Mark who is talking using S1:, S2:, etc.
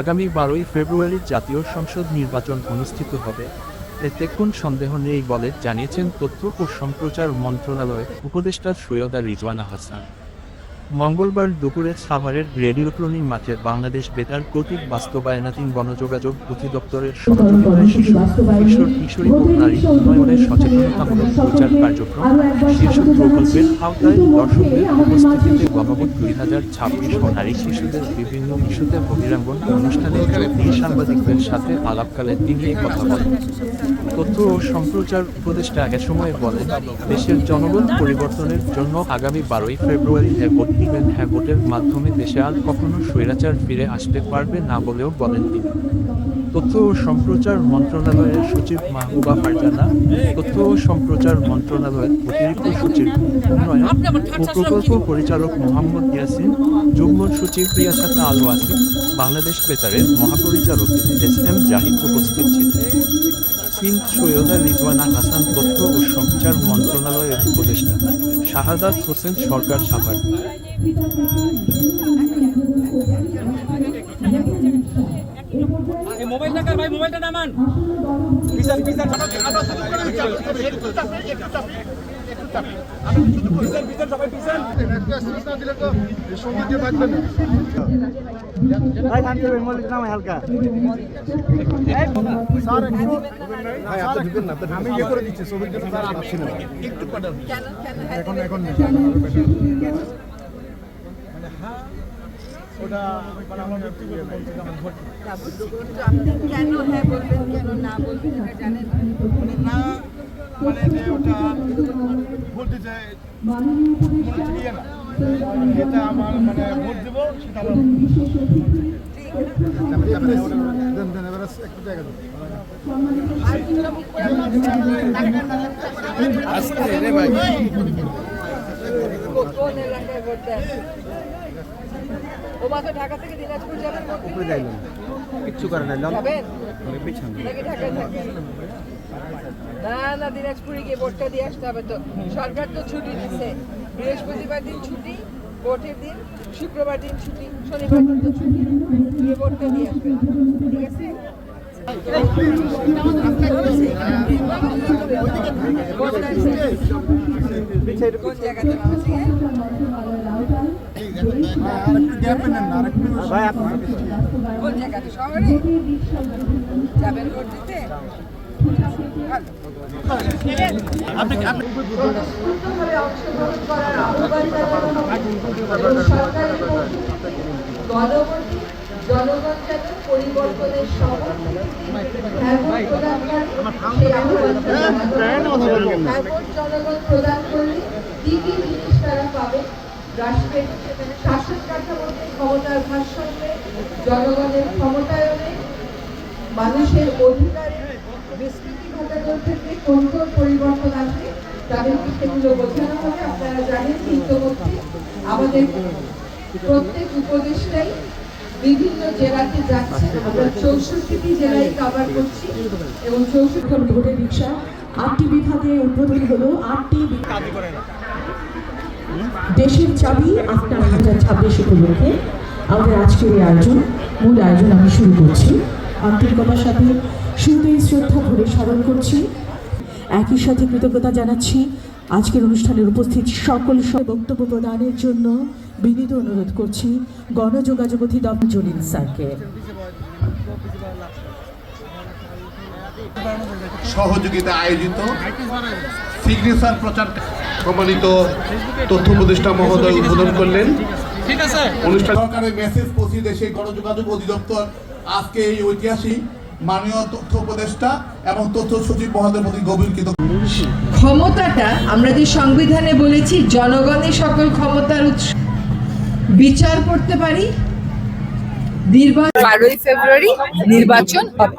S1: আগামী বারোই ফেব্রুয়ারি জাতীয় সংসদ নির্বাচন অনুষ্ঠিত হবে। এতে কোন সন্দেহ নেই বলে জানিয়েছেন তথ্য ও সম্প্রচার মন্ত্রণালয়ের উপদেষ্টা সৈয়দা রিজওয়ানা হাসান। মঙ্গলবার দুপুরে সাভারের রেডিওক্রনি মাঠে বাংলাদেশ বেতার কর্তৃক বাস্তবায়নাধীন বনযোগাযোগ অধিদপ্তরের সহযোগিতায় শিশু কিশোর কিশোরী ও নারী উন্নয়নের সচেতনতামূলক প্রচার কার্যক্রম শীর্ষক প্রকল্পের আওতায় দর্শকদের উপস্থিতিতে দুই হাজার ছাব্বিশ ও নারী শিশুদের বিভিন্ন ইস্যুতে বহিরাঙ্গন অনুষ্ঠানে সাংবাদিকদের সাথে আলাপকালে তিনি কথা বলেন। তথ্য ও সম্প্রচার উপদেষ্টা বলেন, দেশের জনগণ পরিবর্তনের জন্য আগামী বারোই ফেব্রুয়ারি ভোট দিবেন হ্যাঁ ভোটের মাধ্যমে দেশে আর কখনো স্বৈরাচার ফিরে আসতে পারবে না বলেও বলেন তিনি। তথ্য ও সম্প্রচার মন্ত্রণালয়ের সচিব মাহবুবা ফারজানা, তথ্য ও সম্প্রচার মন্ত্রণালয়ের অতিরিক্ত সচিব উন্নয়ন ও প্রকল্প পরিচালক মোহাম্মদ ইয়াসিন যুগ্ম সচিব রিয়াসাত আল ওয়াসিম বাংলাদেশ বেতারের মহাপরিচালক এস এম জাহিদ উপস্থিত ছিলেন সিং সৈয়দা রিজওয়ানা হাসান তথ্য ও সম্প্রচার মন্ত্রণালয়ের উপদেষ্টা শাহাদাত হোসেন সরকার সাভার
S2: ভাই মোবাইলটা নামান
S3: আমি ইয়ে করে দিচ্ছি ছবির জন্য এখন এখন ওটা আমার ব্যক্তিগত বলতে আমার ভোট
S4: আপনি কেন হ্যাঁ বলবেন, কেন না বলবেন জানেন।
S3: না মানে ওটা বলতে চাই এটা আমার মানে ভোট দেবো সেটা আমার
S4: ঢাকা থেকে দিনাজপুর যাবেন?
S5: কিচ্ছু করে না পিছনে
S4: ঢাকায় না না, দিনাজপুরে গিয়ে ভোটটা দিয়ে আসতে হবে তো। সরকার তো ছুটি দিচ্ছে বৃহস্পতিবার দিন ছুটি, ভোটের দিন শুক্রবার দিন ছুটি, শনিবার দিন তো ছুটি। গিয়ে ভোটটা দিয়ে আসবেন ঠিক আছে? কোন যাবেন জনগণ যেন পরিবর্তনের জনগণ প্রদান করলে জিনিস তারা পাবে রাষ্ট্রের শাসন কাঠামোতে ক্ষমতার ভারসাম্যে জনগণের ক্ষমতায়নে, মানুষের অধিকারের উপদেষ্টাই বিভিন্ন জেলায় এবং
S6: রিক্সা আটটি হলো আটটি দেশের চাবি আপনার হাজার ছাব্বিশ উপলক্ষে আমাদের আজকের এই আয়োজন, মূল আয়োজন আমি শুরু করছি। আন্তরিকতার সাথে শুরুতেই শ্রদ্ধা ভরে স্মরণ করছি। একই সাথে কৃতজ্ঞতা জানাচ্ছি আজকের অনুষ্ঠানের উপস্থিত সকল বক্তব্য প্রদানের জন্য বিনীত অনুরোধ করছি গণযোগাযোগ অধিদপ্তর জলিল স্যারকে।
S7: সহযোগিতা আয়োজিত সিগনেচার প্রচার সম্মানিত তথ্য উপদেষ্টা মহোদয় উদ্বোধন করলেন।
S2: ঠিক আছে।
S7: অনুষ্ঠান সরকারের মেসেজ পৌঁছে দেয় সেই গণযোগাযোগ অধিদপ্তর। আজকে এই ঐতিহাসিক মাননীয় তথ্য উপদেষ্টা এবং তথ্য সচিব মহোদয়ের প্রতি গভীর
S4: ক্ষমতাটা আমরা যে সংবিধানে বলেছি জনগণের সকল ক্ষমতার উৎস। বিচার করতে পারি বারোই ফেব্রুয়ারি নির্বাচন হবে।